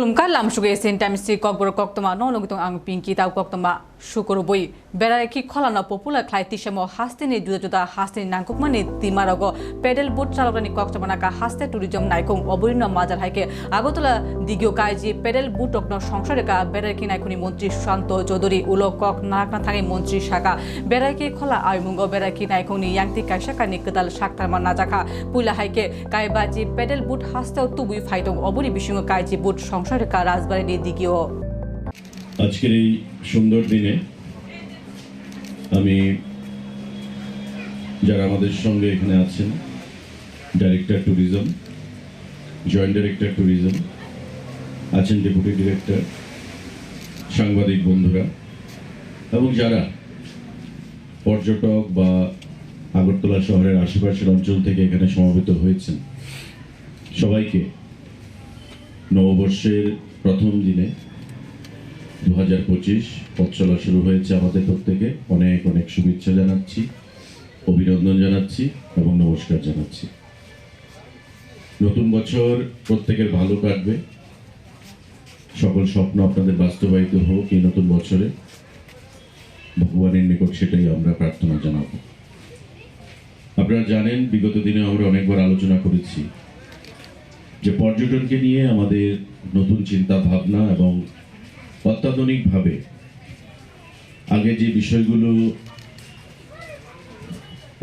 Kulumka lam suge sen time si kok bor kok toma no log ang pinki tau kok toma শুকুর বই বেড়ায় কি খলানো popular খাই তিসেমো হাস্তেনি জুদা জুদা হাস্তেনি নাংকুক মানে তিমারগ pedal বুট চালকানি কক্সবানাকা হাস্তে tourism নাইকুম অবৈন্য মাজার হাইকে আগতলা দিগিও কাইজি পেডেল বুট অগ্ন সংসরেকা বেড়ায় কি নাইকুনি মন্ত্রী সুশান্ত চৌধুরী উলো কক নাকনা থাকি মন্ত্রী শাখা বেড়ায় কি খলা আইমুঙ্গ বেড়ায় কি নাইকুনি ইয়াংতি কাইসাকানি কদাল সাকতারমা নাজাখা পুইলা হাইকে কাইবাজি পেডেল বুট হাস্তেও তুবুই ফাইদং অবরি বিসঙ্গ কাইজি বুট সংসরেকা রাজবাড়ি দিগিও আজকের এই সুন্দর দিনে আমি যারা আমাদের সঙ্গে এখানে আছেন director tourism joint director tourism আছেন ডেপুটি ডিরেক্টর সাংবাদিক বন্ধুরা, এবং যারা পর্যটক বা আগরতলা শহরের আশেপাশের অঞ্চল থেকে এখানে সমবেত হয়েছেন, সবাইকে নববর্ষের প্রথম দিনে দু হাজার পঁচিশ পথ চলা শুরু হয়েছে আমাদের প্রত্যেকে। অনেক অনেক শুভেচ্ছা জানাচ্ছি, অভিনন্দন জানাচ্ছি এবং নমস্কার জানাচ্ছি। নতুন বছর প্রত্যেকের ভালো কাটবে। সকল স্বপ্ন আপনাদের বাস্তবায়িত হোক এই নতুন বছরে। ভগবানের নিকট সেটাই আমরা প্রার্থনা জানাব। আপনারা জানেন, বিগত দিনে আমরা অনেকবার আলোচনা করেছি। যে পর্যটনকে নিয়ে আমাদের নতুন চিন্তা ভাবনা এবং অত্যাধুনিকভাবে আগে যে বিষয়গুলো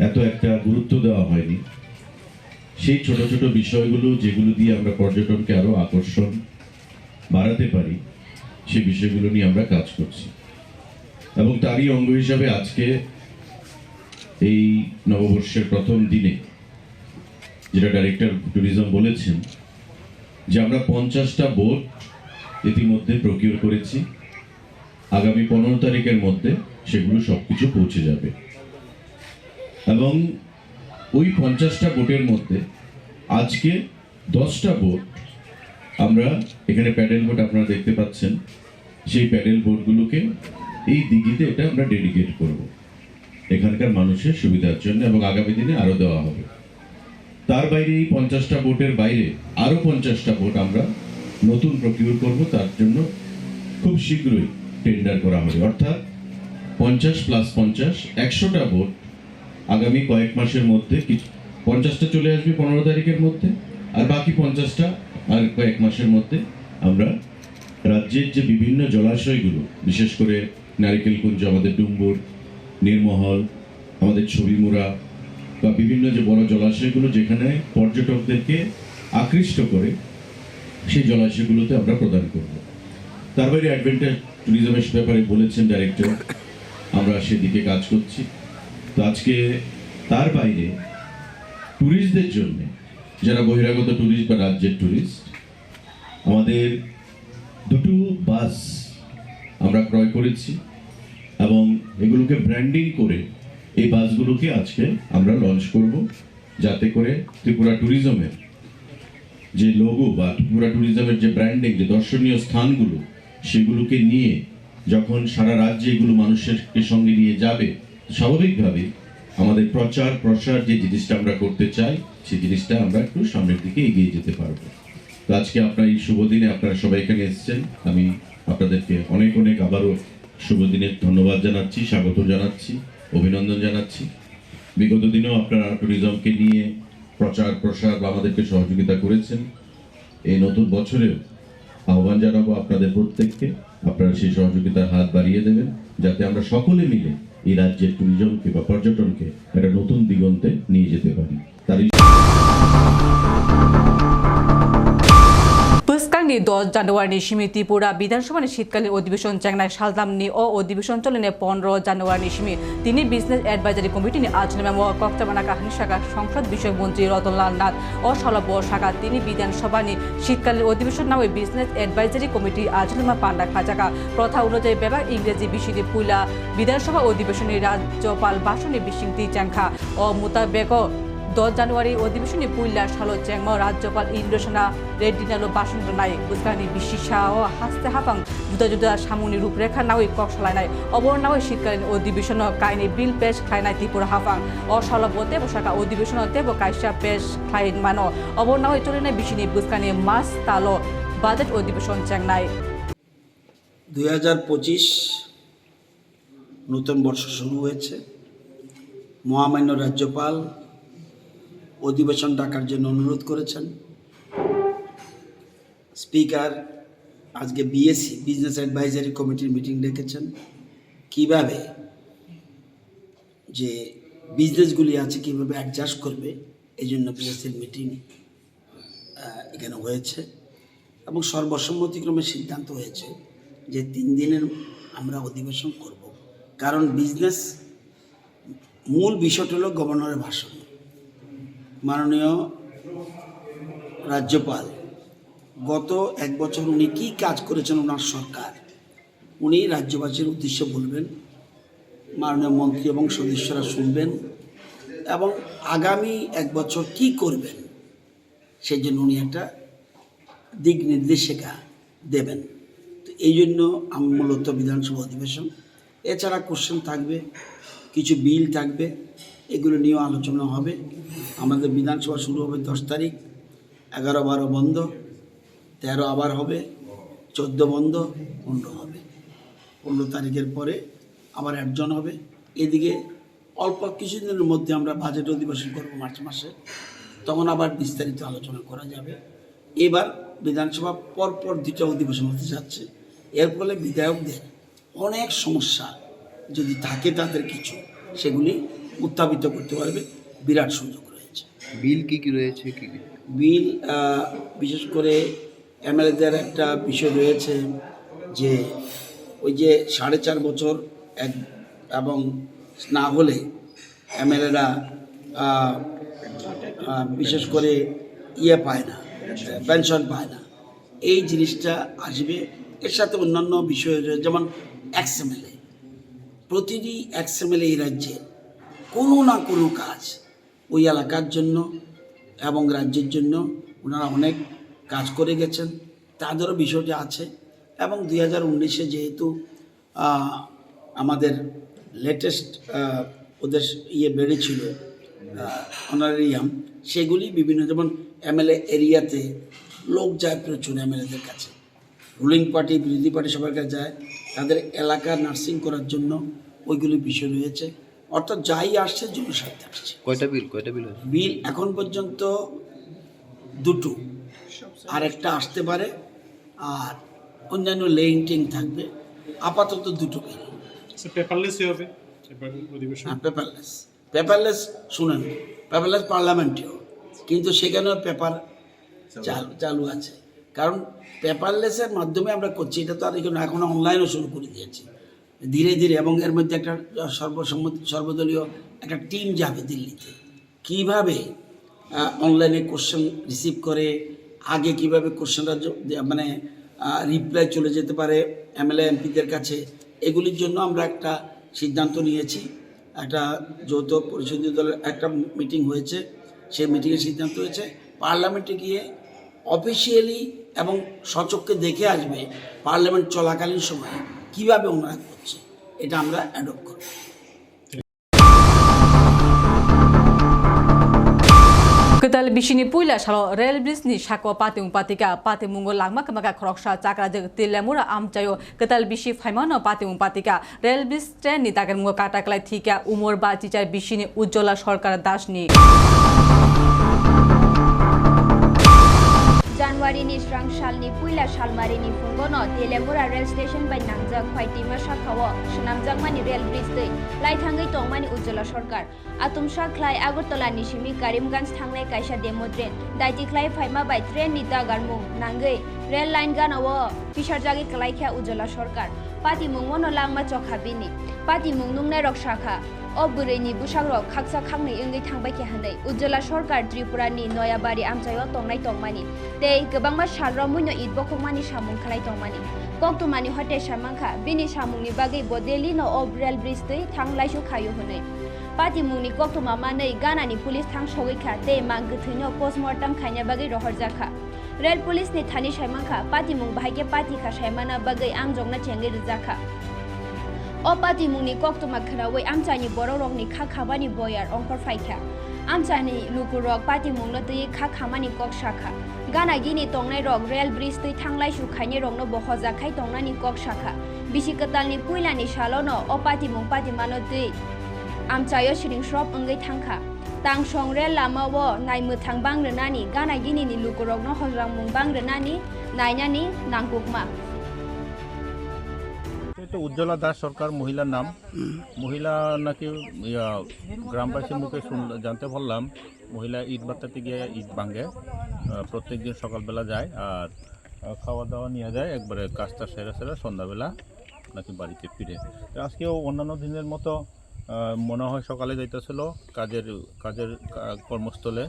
এত একটা গুরুত্ব দেওয়া হয়নি, সেই ছোট ছোট বিষয়গুলো যেগুলো দিয়ে আমরা পর্যটনকে আরও আকর্ষণ বাড়াতে পারি, সেই বিষয়গুলো নিয়ে আমরা কাজ করছি। এবং তারই অঙ্গ হিসাবে আজকে এই নববর্ষের প্রথম দিনে, যেটা ডাইরেক্টর ট্যুরিজম বলেছেন যে আমরা পঞ্চাশটা বোট ইতিমধ্যে প্রকিউর করেছি। আগামী পনেরো তারিখের মধ্যে সেগুলো সব কিছু পৌঁছে যাবে। এবং ওই পঞ্চাশটা বোটের মধ্যে আজকে দশটা বোট আমরা এখানে প্যাডেল বোট আপনারা দেখতে পাচ্ছেন। সেই প্যাডেল বোটগুলোকে এই দিঘিতে এটা আমরা ডেডিকেট করব। এখানকার মানুষের সুবিধার জন্য এবং আগামী দিনে আরও দেওয়া হবে। তার বাইরে এই পঞ্চাশটা ভোটের বাইরে আরও পঞ্চাশটা ভোট আমরা নতুন প্রকিউর করব, তার জন্য খুব শীঘ্রই টেন্ডার করা হবে। অর্থাৎ পঞ্চাশ প্লাস পঞ্চাশ, একশোটা ভোট আগামী কয়েক মাসের মধ্যে, কিছু পঞ্চাশটা চলে আসবে পনেরো তারিখের মধ্যে, আর বাকি পঞ্চাশটা আর কয়েক মাসের মধ্যে আমরা রাজ্যের যে বিভিন্ন জলাশয়গুলো, বিশেষ করে নারিকেলকুঞ্জ আমাদের ডুম্বুর, নির্মহল, আমাদের ছবিমুড়া বা বিভিন্ন যে বড় জলাশয়গুলো যেখানে পর্যটকদেরকে আকৃষ্ট করে, সেই জলাশয়গুলোতে আমরা প্রদান করব। তার বাইরে অ্যাডভেঞ্চার ট্যুরিজমের ব্যাপারে বলেছেন ডাইরেক্টর আমরা সেদিকে কাজ করছি। তো আজকে তার বাইরে ট্যুরিস্টদের জন্য, যারা বহিরাগত ট্যুরিস্ট বা রাজ্যের ট্যুরিস্ট আমাদের দুটো বাস আমরা ক্রয় করেছি এবং এগুলোকে ব্র্যান্ডিং করে এই বাসগুলোকে আজকে আমরা লঞ্চ করব যাতে করে ত্রিপুরা ট্যুরিজমের যে লোগো বা ত্রিপুরা ট্যুরিজমের যে ব্র্যান্ডিং যে দর্শনীয় স্থানগুলো, সেগুলোকে নিয়ে যখন সারা রাজ্যে এগুলো মানুষের সঙ্গে নিয়ে যাবে স্বাভাবিকভাবে আমাদের প্রচার, প্রসার যে জিনিসটা আমরা করতে চাই, সেই জিনিসটা আমরা একটু সামনের দিকে এগিয়ে যেতে পারব। তো আজকে আপনার এই শুভ দিনে আপনারা সবাই এখানে এসেছেন। আমি আপনাদেরকে অনেক অনেক আবারও শুভ দিনের ধন্যবাদ জানাচ্ছি, স্বাগত জানাচ্ছি। অভিনন্দন জানাচ্ছি। বিগত দিনেও আপনারা ট্যুরিজমকে নিয়ে প্রচার প্রসার বা আমাদেরকে সহযোগিতা করেছেন। এই নতুন বছরেও আহ্বান জানাব আপনাদের প্রত্যেককে। আপনারা সেই সহযোগিতার হাত বাড়িয়ে দেবেন, যাতে আমরা সকলে মিলে এই রাজ্যের ট্যুরিজমকে বা পর্যটনকে একটা নতুন দিগন্তে নিয়ে যেতে পারি। তারই পুস্কাংনি দশ জানুয়ারি সিমি ত্রিপুরা বিধানসভার শীতকালীন অধিবেশন চেংনাই সালদামনি ও অধিবেশন চলনে পনেরো জানুয়ারি সিমি তিনি বিজনেস অ্যাডভাইজারি কমিটি নি আজ মেমো কক্তাবানা কাহিনী শাখা সংসদ বিষয়ক মন্ত্রী রতনলাল নাথ ও সলভ শাখা। তিনি বিধানসভা নি শীতকালীন অধিবেশন নামে বিজনেস অ্যাডভাইজারি কমিটি আজ মেমা পান্ডা খাজাকা। প্রথা অনুযায়ী বেবা ইংরেজি বিষয়টি পুইলা বিধানসভা অধিবেশনে রাজ্যপাল বাসনে বিশিংতি চ্যাংখা ও মোতাবেক দশ জানুয়ারি অধিবেশনে পুইলা সালো চেংম রাজ্যপাল ইন্দ্রসেনা, রেড্ডি নালো বাসন নাই বুজগানি বিশিষা ও হাসতে হাফাং জুদা জুদা সামুনি রূপরেখা নাওই কক সালাইনাই অবর নাওই শীতকালীন অধিবেশন, কাইনি বিল পেশ খাইনাই ত্রিপুরা হাফাং। অসলবতে বসাকা অধিবেশন, তেব কাইসা পেশ খাইন মানো। অবর নাওই চলিনাই বিশিনি বুজগানি মাস তালো, বাজেট অধিবেশন চেংনাই দুই হাজার পঁচিশ নতুন বর্ষ শুরু হয়েছে। মহামান্য রাজ্যপাল অধিবেশন ডাকার জন্য অনুরোধ করেছেন। স্পিকার, আজকে বিএসসি বিজনেস অ্যাডভাইজারি কমিটির মিটিং ডেকেছেন। কীভাবে যে বিজনেসগুলি আছে, কীভাবে অ্যাডজাস্ট করবে এই জন্য বিএসসির মিটিং এখানে হয়েছে। এবং সর্বসম্মতিক্রমে সিদ্ধান্ত হয়েছে যে তিন দিনের আমরা অধিবেশন করব। কারণ বিজনেস মূল বিষয়টা হলো গভর্নরের ভাষণ। মাননীয় রাজ্যপাল, গত এক বছর উনি কী কাজ করেছেন ওনার সরকার? উনি রাজ্যবাসীর উদ্দেশ্যে বলবেন, মাননীয় মন্ত্রী এবং সদস্যরা শুনবেন এবং আগামী এক বছর কি করবেন সেই জন্য উনি একটা দিক নির্দেশিকা দেবেন। তো এই জন্য আমি মূলত বিধানসভা অধিবেশন। এছাড়া কোশ্চেন থাকবে, কিছু বিল থাকবে এগুলো নিয়েও আলোচনা হবে। আমাদের বিধানসভা শুরু হবে দশ তারিখ, এগারো বারো বন্ধ, তেরো আবার হবে, চোদ্দ বন্ধ, পনেরো হবে। পনেরো তারিখের পরে আবার একজন হবে। এদিকে অল্প কিছুদিনের মধ্যে আমরা বাজেট অধিবেশন করব মার্চ মাসে। তখন আবার বিস্তারিত আলোচনা করা যাবে। এবার বিধানসভা পরপর দুটো অধিবেশন হতে যাচ্ছে। এর ফলে বিধায়কদের অনেক সমস্যা যদি থাকে তাদের কিছু, সেগুলি উত্থাপিত করতে পারবে বিরাট সুযোগ রয়েছে। বিল কি কি রয়েছে কি বিল বিশেষ করে এমএলএদের একটা বিষয় রয়েছে যে ওই যে সাড়ে চার বছর এক এবং না হলে এমএলএরা বিশেষ করে ইয়ে পায় না পেনশন পায় না। এই জিনিসটা আসবে। এর সাথে অন্যান্য বিষয় রয়েছে যেমন এক্স এমএলএ প্রতিটি এক্স এমএলএ এই রাজ্যে কোনো না কোনো কাজ ওই এলাকার জন্য এবং রাজ্যের জন্য ওনারা অনেক কাজ করে গেছেন। তাদেরও বিষয়টি আছে এবং দুই হাজার উনিশে যেহেতু আমাদের লেটেস্ট ওদের ইয়ে বেড়েছিল অনারিয়াম সেগুলি বিভিন্ন যেমন এমএলএ এরিয়াতে লোক যায় প্রচুর এমএলএদের কাছে। রুলিং পার্টি বিরোধী পার্টি সবার কাছে যায়। তাদের এলাকা নার্সিং করার জন্য ওইগুলি বিষয় রয়েছে। অর্থাৎ যাই আসছে জনস্বার্থে আসছে। কয়টা বিল? কয়টা বিল বিল এখন পর্যন্ত দুটো। আর একটা আসতে পারে আর অন্যান্য লেইনটিং থাকবে। আপাতত দুটো বিল। সে পেপারলেসই হবে? অধিবেশন? হ্যাঁ পেপারলেস পেপারলেস শুনেন পেপারলেস পার্লামেন্টেও। কিন্তু সেখানেও পেপার চালু। চালু আছে। কারণ পেপারলেসের মাধ্যমে আমরা করছি এটা তো আর এখন অনলাইনও শুরু করে দিয়েছি। ধীরে ধীরে এবং এর মধ্যে একটা সর্বসম্মতি, সর্বদলীয় একটা টিম যাবে দিল্লিতে। কীভাবে অনলাইনে কোশ্চেন রিসিভ করে, আগে কীভাবে কোশ্চেনটা মানে রিপ্লাই চলে যেতে পারে এমএলএ এমপিদের কাছে, এগুলির জন্য আমরা একটা সিদ্ধান্ত নিয়েছি। একটা যৌথ পরিষদীয় দলের একটা মিটিং হয়েছে। সেই মিটিংয়ের সিদ্ধান্ত হয়েছে পার্লামেন্টে গিয়ে অফিসিয়ালি এবং সচক্ষে দেখে আসবে পার্লামেন্ট চলাকালীন সময়ে। কীভাবে ওনারা করছে এটা আমরা অ্যাডপ্ট করব puila shalo rel bris ni shako pati umpatika pati mungo langma kamaga khroksha chakra jeg tilamura amchayo ketal bisi phaimano pati umpatika rel bris train ni tagar mungo kataklai thika umor ba chichar bisini ujjola Sarkar Das জানুৱাৰীনি স্ৰাং সালनि পুইলা সালমাৰিनि फुंगनो देलेमुरा rail station बाय नांजाक फाइटिमा साखाव सुनामजाकमानि रेल ब्रिज दै लाइथाङै टंमानि उज्ज्वला सरकार आतुमसा ख्लाय আগরতলা নিশিমি কারিমগঞ্জ থাंनाय কাইসা ডেমো ট্রেন দাইতিख्लाय फाइमा बाय ट्रेननि दागारमुं नांगै रेल लाइन गानावो फिसारजागि कलाइख्या उज्जवला सरकार पाति मुंगमनो लांमा चखाबिनि पाति मुंनुंनाय रक्षाखा अ बुरैनि बुसाग्रक खाकसा खांनै ओंगै थांबाय खेहानै उज्जवला सरकार त्रिपुरानि नयाबारि आमचायाव तंनाय तंमानि tei kwbangma salro muino id bokongmani samung khlai tongmani koktumani hote samangkha bini samungni bagui bo delhi no ob rail bridge tei thanglaisu khayo hunai pati mungni koktuma manei ganani police thang sogikha tei mang gthino postmortem khaina bagui rohorjakha rail police ने थानी शैमाखा पाती मुंग भाग्य पाती खा शैमाना बगई आम जोंगना चेंगे रिजाखा ओ पाती मुंग ने कोक तुमा खरा वै आम चानी बोरो रोग ने खा खाबानी बोयार ओंकर फाइखा आम चानी लुकु रोग पाती मुंग लो तई खा खामानी कोक शाखा गाना गिनी तोंगनाय रोग रेल ब्रिज तई थांगलाय सुखायनि रोगनो बह जाखाय तोंगनानि कोक शाखा बिसि कतालनि पुइलानि शालोनो ओ पाती मुंग पाती मानो तई आम चायो श्रिंग श्रप अंगै थांखा তং সংরে lama wo, nai mu thang bang re nani gana gini ni lukorok Ujjwala Das সরকার, মহিলার নাম। মহিলা নাকি গ্রামবাসীর মুখে জানতে পারলাম, মহিলা ঈদ বার্তাতে গিয়ে ঈদ ভাঙে। প্রত্যেক দিন সকালবেলা যায় আর খাওয়া দাওয়া নিয়ে যায়, একবারে কাজটা সেরা সেরা সন্ধ্যাবেলা নাকি বাড়িতে ফিরে। আজকেও অন্যান্য দিনের মতো মনে হয় সকালে যাইতেছিল কাজের কাজের কর্মস্থলে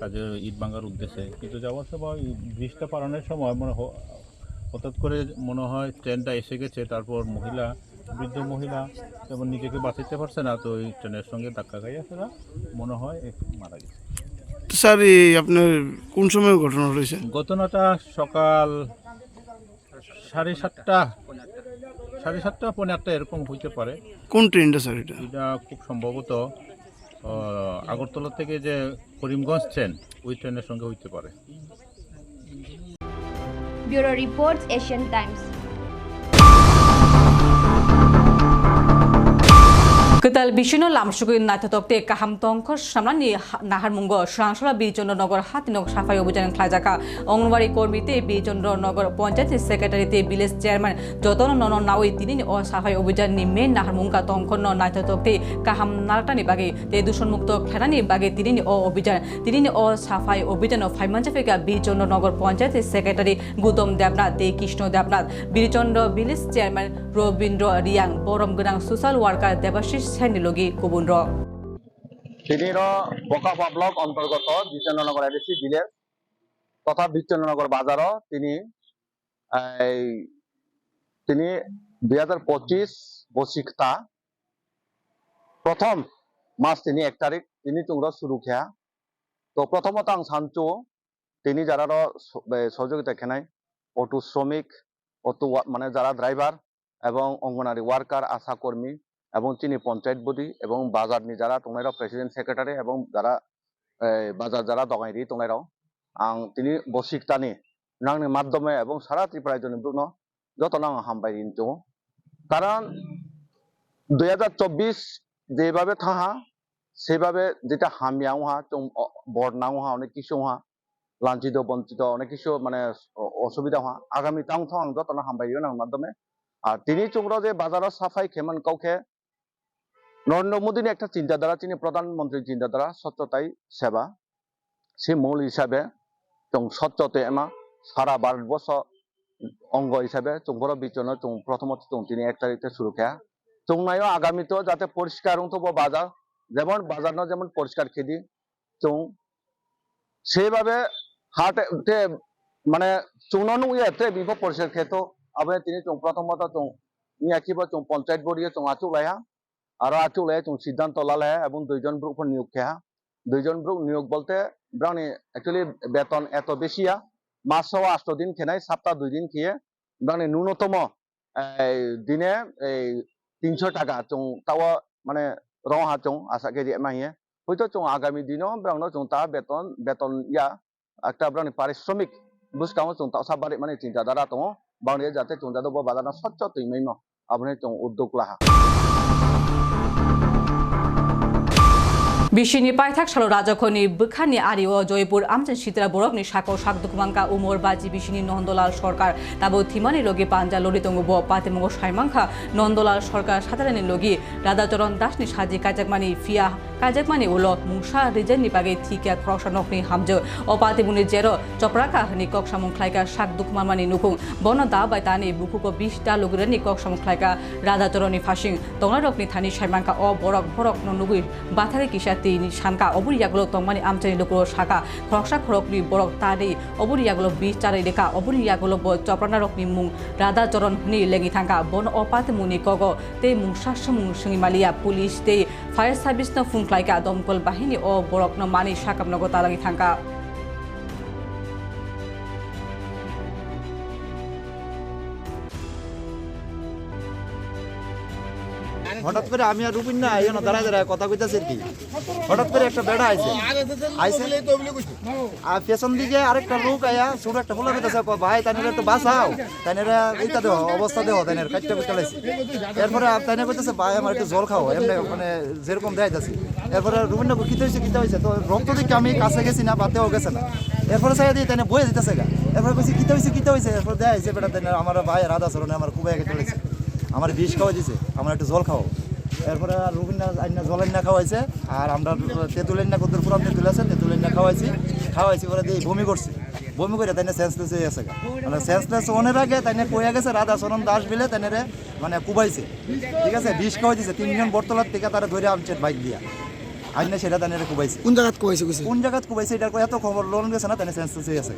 কাজের ঈদ ভাঙার উদ্দেশ্যে। কিন্তু যাওয়ার সময় ব্রিজটা পারানোর সময় মনে হঠাৎ করে মনে হয় ট্রেনটা এসে গেছে তারপর মহিলা বৃদ্ধ মহিলা যেমন নিজেকে বাঁচাতে পারছে না তো ওই ট্রেনের সঙ্গে ধাক্কা খাইয়াছে না মনে হয় একটু মারা গেছে। স্যার এই আপনার কোন সময় ঘটনা হয়েছে ঘটনাটা সকাল সাড়ে সাতটা সাড়ে সাতটা পৌনে আটটা এরকম হইতে পারে। কোন ট্রেনটা স্যার এটা? এটা খুব সম্ভবত আগরতলা থেকে যে করিমগঞ্জ ট্রেন ওই ট্রেনের সঙ্গে হইতে পারে। Bureau reports Asian Times. Ketal bisino lamsugu natatokte kaham tongkor samlani nahar mungo srangsala bijondro Nagar হাতিনগ সাফাই অভিযান খাজাকা অঙ্গনবাড়ি কর্মীতে bijondro নগর পঞ্চায়েত সেক্রেটারিতে ভিলেজ চেয়ারম্যান যতন নন নাওই তিনি ও সাফাই অভিযান নি মেন নাহার মুঙ্গা তংখন নাইততকতে কাহাম নারটানি বাগে। তে দূষণ মুক্ত খেলানি বাগে তিনি ও অভিযান। তিনি ও সাফাই অভিযান bijondro নগর পঞ্চায়েত সেক্রেটারি গৌতম দেবনাথ, তে কৃষ্ণ দেবনাথ। বীরচন্দ্র ভিলেজ চেয়ারম্যান রবীন্দ্র রিয়াং বরম গোনাং সোশ্যাল ওয়ার্কার দেবাশিস সেনিলগি কুবুন র। বকাফা ব্লক অন্তর্গত বিচন্দ্রনগর এডিসি ভিলেজ তথা বিচন্দ্রনগর বাজারও তিনি তিনি দুই হাজার পঁচিশ বৈশিকতা প্রথম মাস তিনি এক তারিখ তিনি তুঙ্গ শুরু খেয়া। তো প্রথমত আং সানচু তিনি যারা সহযোগিতা খেনায় অটো শ্রমিক অটো মানে যারা ড্রাইভার এবং অঙ্গনারী ওয়ার্কার আশা কর্মী এবং চিনি পঞ্চায়েত বডি এবং বাজারনি যারা তোমরা প্রেসিডেন্ট সেক্রেটারি এবং যারা বাজার যারা দগাইরি তোমরা আং, তিনি বসিকতানি নাংনি মাধ্যমে এবং সারা ত্রিপুরায় জন্য ব্রুন যত নাং হামবাই রিনচু কারণ দুই হাজার চব্বিশ যেভাবে থাহা, সেভাবে যেটা হামিয়াও হা চং বর্ণাও হা অনেক কিছু হা লাঞ্ছিত, বঞ্চিত, অনেক কিছু মানে অসুবিধা হা আগামী তাং থাং যত না হামবাই নাং মাধ্যমে। আর তিনি চুমরা যে বাজারের সাফাই খেমান কাউকে নরেন্দ্র মোদীর একটা চিন্তাধারা, তিনি প্রধানমন্ত্রীর চিন্তাধারা স্বচ্ছতাই সেবা। সে মূল হিসাবে চং স্বচ্ছতে এমা, সারা ভারতবর্ষ অঙ্গ হিসাবে চংবর বিচন প্রথমত তিনি এক তারিখে শুরু খেয়া চংনায়ও আগামীতেও যাতে পরিষ্কার হতো বাজার, যেমন বাজার না যেমন পরিষ্কার খেদি চং সেইভাবে হাটে মানে চুননু ইয়ে বিভ পরিষ্কার খেতো। আবার তিনি প্রথমত চং নিয়ে কিবা চং পঞ্চায়েত বড়িয়ে চং আচু লাইহা আরও আচুলে চুং সিদ্ধান্ত লালে এবং দুইজন ব্রুক নিয়োগ খেয়া দুইজন ব্রুক নিয়োগ বলতে ব্রাউনি অ্যাকচুয়ালি বেতন এত বেশিয়া মাসও আষ্ট দিন খেনাই সপ্তাহ দুই দিন খেয়ে। ব্রাউনি ন্যূনতম দিনে, এই, তিনশো টাকা চুং তাও মানে রহা চুং আশা করি এমাহিয়ে হয়তো চুং আগামী দিনও ব্রাউন চুং তা বেতন বেতন ইয়া একটা ব্রাউনি পারিশ্রমিক বুঝকাও চুং তাও সাবারি মানে চিন্তাধারা তো বাউনি যাতে চুং যাদব বাজার স্বচ্ছ তুইমাইম আপনি চুং উদ্যোগ লাহা। বিশিনি পাইথাক সালো রাজখনি, বখানি আরি ও জয়পুর, আমচেন শীতরা বরফনি সাকো সাক দুকুমাঙ্কা, উমর বাজি, বিশিনি নন্দলাল সরকার, তাবো থিমানি লগি, পাঞ্জা ললিতঙ্গ ব, পাতিমঙ্গ সাইমাংখা নন্দলাল সরকার সাধারণের লগি, রাধাচরণ দাসনি সাজি কাজাকমানি ফিয়া কাজাকমানি উলো মুংসা রিজেননি বাগে থিকিয়া খ্রসা নকনি হামজো। ও পাতিমুনি জেরো চপরাকা হনি কক সামুংখ্লাইকা সাক দুকুমামানি নুকুং বন দা বাই তানি বুকুকো বিশ দা লুগুরেনি কক সামুংখ্লাইকা রাধাচরণনি ফাসিং। তংলারকনি থানি সাইমাংকা ও বরক বরক নুগুই। বাথারে কিসা তিনি সানকা অবুরিয়াগুলো তংমানি আমচানি লুকুরো শাখা খরকসা খরকনি বরক তানি অবুরিয়াগুলো বিশ চারে রেখা অবুরিয়াগুলো চপ্রানারকনি মুং। রাধাচরণ নি লেঙি থাকা বন অপাতে মুনি কগ। তে মুং সাসমুং সঙ্গিমালিয়া পুলিশ তে ফায়ার সার্ভিস ন ফুংখ্লাইকা দমকল বাহিনী ও বরক মানি মানি নগতা তালাগি থাকা হঠাৎ করে আমি আর রুবিন না এখানে দাঁড়ায় দাঁড়ায় কথা কইতাছি কি। হঠাৎ করে একটা বেড়া আইছে। আইছে আর পেছন দিকে আরেকটা লোক আয়া ছোট একটা ফুলা কইতাছে ভাই, তাইনের একটু বাঁচাও। তাইনের এইটা দেহ, অবস্থা দেহ, তাইনের কাটটা কুটটা লাইছে। এরপরে তাইনে কইতাছে, ভাই, আমার একটু জল খাও, এমনি মানে যেরকম দেখাইতাছি এরপরে রুবিন না কিতে হয়েছে কিতে হয়েছে তো রক্ত দেখে আমি কাছে গেছি না, বাতেও গেছে না। এরপরে সাইড দিয়ে তাইনে বয়ে দিতেছে গা। এরপরে কইছি কিতে হয়েছে কিতে হয়েছে এরপরে দেখা হয়েছে বেটা তাইনের আমার ভাই রাধা চরণে আমার খুবই আগে চলেছে আমার বিষ খাওয়া দিছে, আমার একটু জল খাও এরপরে রুবিনা আইনা জল আইনা খাওয়াইছে, আর আমরা তেঁতুল আইনা কত পুরান তেঁতুল আছে তেঁতুল আইনা খাওয়াইছি। খাওয়াইছি ওরা দিয়ে বমি করছে। বমি করে তাইনে সেন্সলেস হয়ে গেছে মানে সেন্সলেস অনেক আগে, তাইনে কয়ে গেছে, রাধা চরণ দাস বিলে তাই মানে কুবাইছে। ঠিক আছে? বিষ খাওয়াই দিছে, তিনজন বর্তলার থেকে তারা ধরে আনছে বাইক দিয়া। আইনা সেটা তাইনে কুবাইছে। কোন জায়গাত কয়েছে কইছে কোন জায়গাত কুবাইছে এটা এত খবর লোন গেছে না তাইনে সেন্সলেস হয়ে গেছে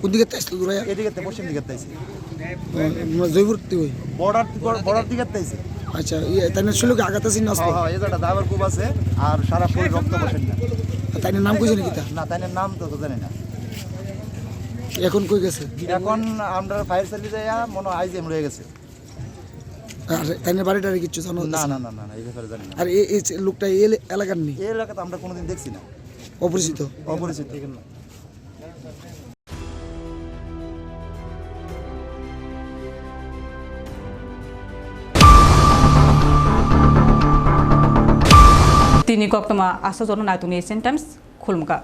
কোন দিকে তাইছিল দূরে এদিকে পশ্চিম দিকে তাইছে। জয়পুর ওই বর্ডার বর্ডার দিকে তাইছে। আচ্ছা তাইনে ছিল কি আগাতে সিন হ্যাঁ হ্যাঁ এই জায়গাটা দাবার কূপ আছে আর সারা ফুল রক্ত বসেন না। তাইনে নাম কইছে নাকি না তাই নাম তো তো জানি না। এখন কই গেছে? এখন আমরা ফায়ার সার্ভিসে মনে হয় আইজিএম রয়ে গেছে। আর তাইনে বাড়িটারে কিচ্ছু জানো? না না না না না, এই ব্যাপারে জানি না। আর এই এই লোকটা এই এলাকার নেই? এই এলাকাতে আমরা কোনোদিন দেখছি না। অপরিচিত? অপরিচিত ঠিক না। তিনি কক্তমা আসাজন টাইমস খুলমুকা।